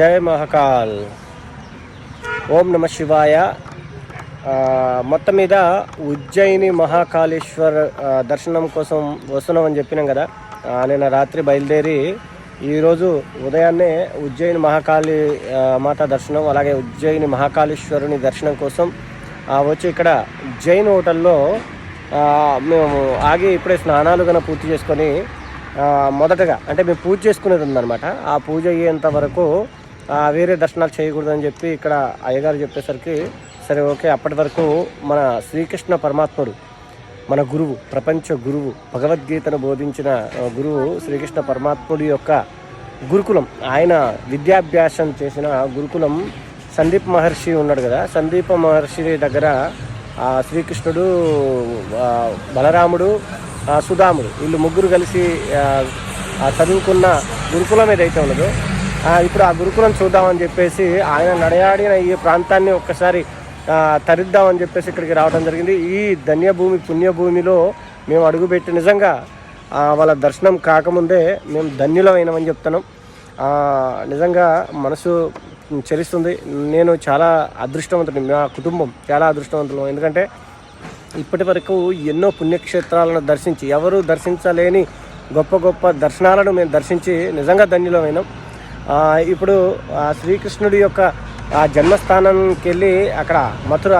జయ మహాకాల్. ఓం నమ శివాయ. మొత్తం మీద ఉజ్జయిని మహాకాళేశ్వర్ దర్శనం కోసం వస్తున్నామని చెప్పినాం కదా. ఆ, నిన్న రాత్రి బయలుదేరి ఈరోజు ఉదయాన్నే ఉజ్జయిని మహాకాళి మాత దర్శనం అలాగే ఉజ్జయిని మహాకాళేశ్వరుని దర్శనం కోసం ఆ, వచ్చి ఇక్కడ జైన్ హోటల్లో మేము ఆగి ఇప్పుడే స్నానాలు కన్నా పూర్తి చేసుకొని మొదటగా అంటే మేము పూజ చేసుకునేది ఉందన్నమాట. ఆ పూజ అయ్యేంత వరకు వేరే దర్శనాలు చేయకూడదని చెప్పి ఇక్కడ అయ్యగారు చెప్పేసరికి సరే ఓకే అప్పటి వరకు మన శ్రీకృష్ణ పరమాత్ముడు మన గురువు ప్రపంచ గురువు భగవద్గీతను బోధించిన గురువు శ్రీకృష్ణ పరమాత్ముడి యొక్క గురుకులం ఆయన విద్యాభ్యాసం చేసిన గురుకులం సందీప్ మహర్షి ఉన్నాడు కదా సందీప మహర్షి దగ్గర శ్రీకృష్ణుడు బలరాముడు సుధాముడు వీళ్ళు ముగ్గురు కలిసి చదువుకున్న గురుకులం ఏదైతే ఉన్నదో ఇప్పుడు ఆ గురుకులం చూద్దామని చెప్పేసి ఆయన నడయాడిన ఈ ప్రాంతాన్ని ఒక్కసారి తరిద్దామని చెప్పేసి ఇక్కడికి రావడం జరిగింది. ఈ ధన్యభూమి పుణ్యభూమిలో మేము అడుగుపెట్టి నిజంగా వాళ్ళ దర్శనం కాకముందే మేము ధన్యులమైనమని చెప్తున్నాం. నిజంగా మనసు చెలిస్తుంది నేను చాలా అదృష్టవంతుని మా కుటుంబం చాలా అదృష్టవంతులు. ఎందుకంటే ఇప్పటి వరకు ఎన్నో పుణ్యక్షేత్రాలను దర్శించి ఎవరు దర్శించలేని గొప్ప గొప్ప దర్శనాలను మేము దర్శించి నిజంగా ధన్యులమైనాం. ఇప్పుడు శ్రీకృష్ణుడి యొక్క ఆ వెళ్ళి అక్కడ మథుర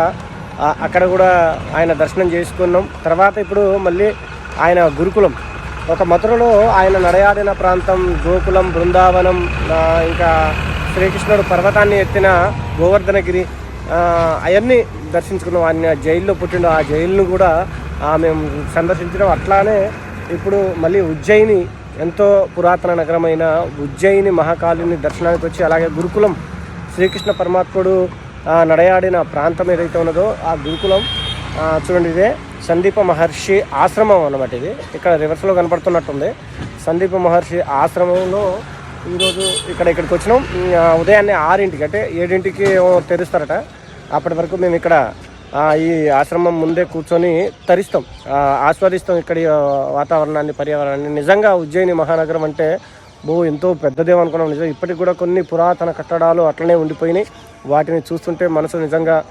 అక్కడ కూడా ఆయన దర్శనం చేసుకున్నాం. తర్వాత ఇప్పుడు మళ్ళీ ఆయన గురుకులం. ఒక మథురలో ఆయన నడయాడిన ప్రాంతం గోకులం బృందావనం ఇంకా శ్రీకృష్ణుడు పర్వతాన్ని ఎత్తిన గోవర్ధనగిరి అవన్నీ దర్శించుకున్నాం. ఆయన జైల్లో పుట్టిన ఆ జైలును కూడా మేము సందర్శించడం అట్లానే ఇప్పుడు మళ్ళీ ఉజ్జయిని ఎంతో పురాతన నగరమైన ఉజ్జయిని మహాకాళిని దర్శనానికి వచ్చి అలాగే గురుకులం శ్రీకృష్ణ పరమాత్ముడు నడయాడిన ప్రాంతం ఏదైతే ఉన్నదో ఆ గురుకులం చూడండి ఇదే సందీప మహర్షి ఆశ్రమం అన్నమాట ఇది. ఇక్కడ రివర్స్లో కనపడుతున్నట్టుంది. సందీప మహర్షి ఆశ్రమంలో ఈరోజు ఇక్కడ ఇక్కడికి వచ్చినాం. ఉదయాన్నే ఆరింటికి అంటే ఏడింటికి తెరుస్తారట. అప్పటి వరకు మేము ఇక్కడ ఈ ఆశ్రమం ముందే కూర్చొని తరిస్తాం. ఆస్వాదిస్తాం ఇక్కడి వాతావరణాన్ని పర్యావరణాన్ని. నిజంగా ఉజ్జయిని మహానగరం అంటే బో ఎంతో పెద్దదేమో అనుకున్నాం. నిజం ఇప్పటికి కూడా కొన్ని పురాతన కట్టడాలు అట్లనే ఉండిపోయినాయి. వాటిని చూస్తుంటే మనసు నిజంగా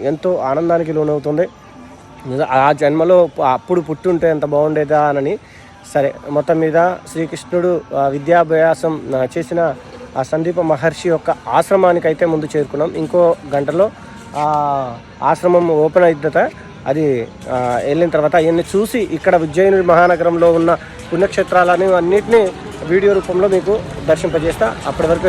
ఎంతో ఆనందానికి లోనవుతుంది. నిజ- ఆ జన్మలో అప్పుడు పుట్టుంటే ఎంత బాగుండేదా అని సరే మొత్తం మీద శ్రీకృష్ణుడు విద్యాభ్యాసం చేసిన ఆ సందీప మహర్షి యొక్క ఆశ్రమానికి అయితే ముందు చేరుకున్నాం. ఇంకో గంటలో ఆశ్రమం ఓపెన్ అయిద్దట. అది వెళ్ళిన తర్వాత అవన్నీ చూసి ఇక్కడ ఉజ్జయిని మహానగరంలో ఉన్న పుణ్యక్షేత్రాలని అన్నింటినీ వీడియో రూపంలో మీకు దర్శింపజేస్తా. అప్పటి వరకు